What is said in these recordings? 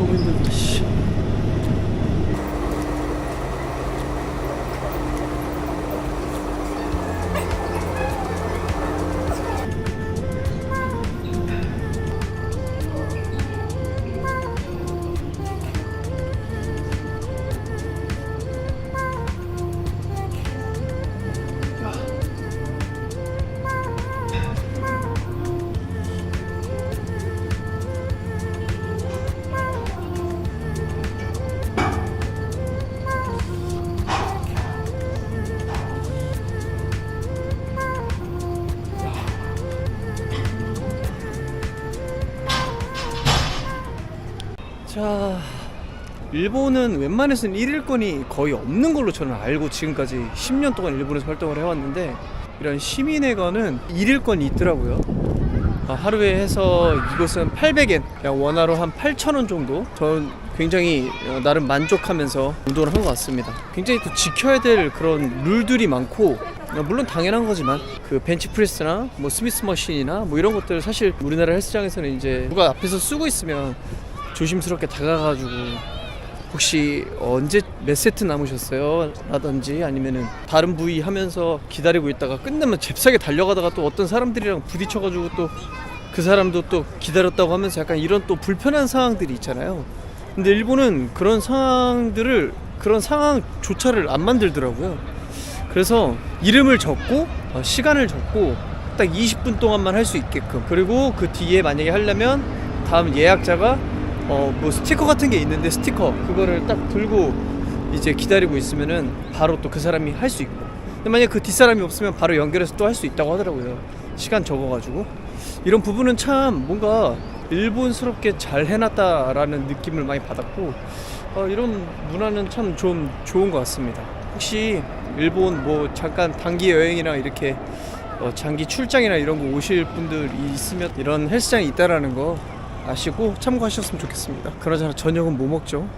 보고 있는데 씨. 자, 일본은 웬만해서는 1일권이 거의 없는 걸로 저는 알고 지금까지 10년 동안 일본에서 활동을 해왔는데 이런 시민회관은 1일권이 있더라고요. 아, 하루에 해서 이곳은 800엔, 그냥 원화로 한 8,000원 정도. 전 굉장히 어, 나름 만족하면서 운동을 한 것 같습니다. 굉장히 또 지켜야 될 그런 룰들이 많고 어, 물론 당연한 거지만 그 벤치프레스나 뭐 스미스 머신이나 뭐 이런 것들 사실 우리나라 헬스장에서는 이제 누가 앞에서 쓰고 있으면 조심스럽게 다가가가지고 혹시 언제 몇 세트 남으셨어요? 라든지 아니면은 다른 부위 하면서 기다리고 있다가 끝나면 잽싸게 달려가다가 또 어떤 사람들이랑 부딪혀가지고 또 그 사람도 또 기다렸다고 하면서 약간 이런 또 불편한 상황들이 있잖아요. 근데 일본은 그런 상황들을 그런 상황조차를 안 만들더라고요. 그래서 이름을 적고 어, 시간을 적고 딱 20분 동안만 할 수 있게끔 그리고 그 뒤에 만약에 하려면 다음 예약자가 어 뭐 스티커 같은 게 있는데 스티커 그거를 딱 들고 이제 기다리고 있으면은 바로 또 그 사람이 할 수 있고. 근데 만약 그 뒷사람이 없으면 바로 연결해서 또 할 수 있다고 하더라고요. 시간 적어가지고. 이런 부분은 참 뭔가 일본스럽게 잘 해놨다라는 느낌을 많이 받았고 어, 이런 문화는 참 좀 좋은 것 같습니다. 혹시 일본 뭐 잠깐 단기 여행이나 이렇게 어, 장기 출장이나 이런 거 오실 분들 있으면 이런 헬스장이 있다라는 거 아시고 참고하셨으면 좋겠습니다. 그러잖아 저녁은 뭐 먹죠?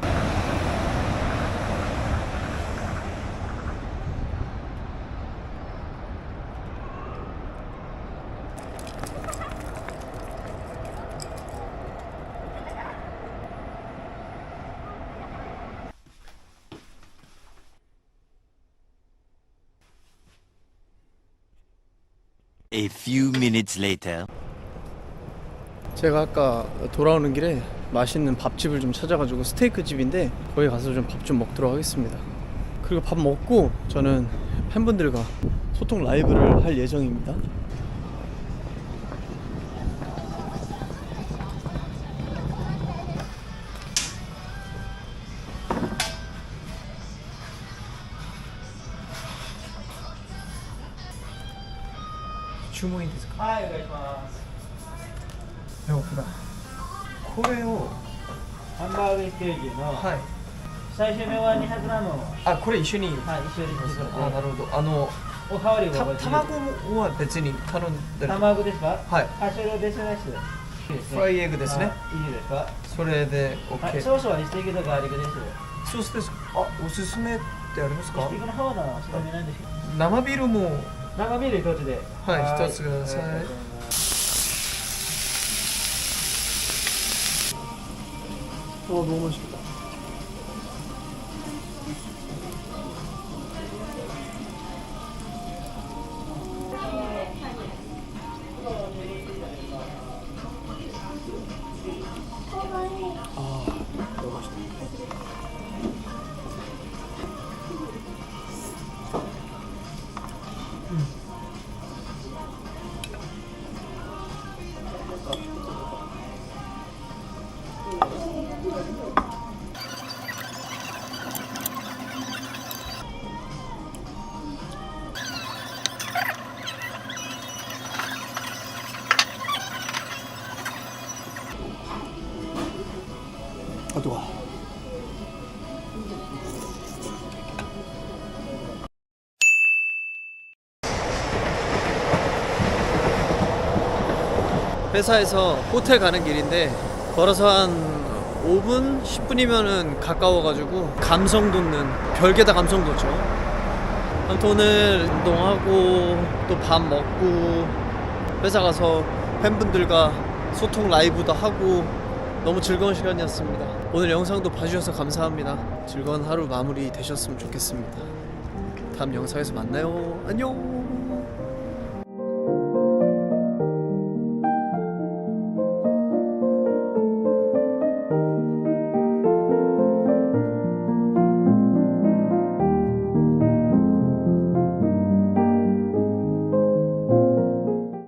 제가 아까 돌아오는 길에 맛있는 밥집을 좀 찾아가지고 스테이크 집인데 거기 가서 좀 밥 좀 먹도록 하겠습니다. 그리고 밥 먹고 저는 팬분들과 소통 라이브를 할 예정입니다. 주문이 됐을까? 아, 이거 豆腐がこれをハンバーグステーキの最終目は200なのあこれ一緒に。はい一緒にあなるほど。あのおかわりは卵は別に頼んで卵ですか？はい。あそれは別ですフライエッグですね。いいですか？それで OK ソースはステーキとガーリックです。ソースですあおすすめってありますか？ステーキの方はおすすめなんです生ビールも。生ビール一つで。はい一つください。 너무 맛있겠다 아, 뜨거워. 회사에서 호텔 가는 길인데 걸어서 한 5분, 10분이면은 가까워가지고 감성 돋는 별개다 감성 돋죠. 아무튼 오늘 운동하고 또 밥 먹고 회사 가서 팬분들과 소통 라이브도 하고 너무 즐거운 시간이었습니다. 오늘 영상도 봐주셔서 감사합니다. 즐거운 하루 마무리 되셨으면 좋겠습니다. 다음 영상에서 만나요. 안녕.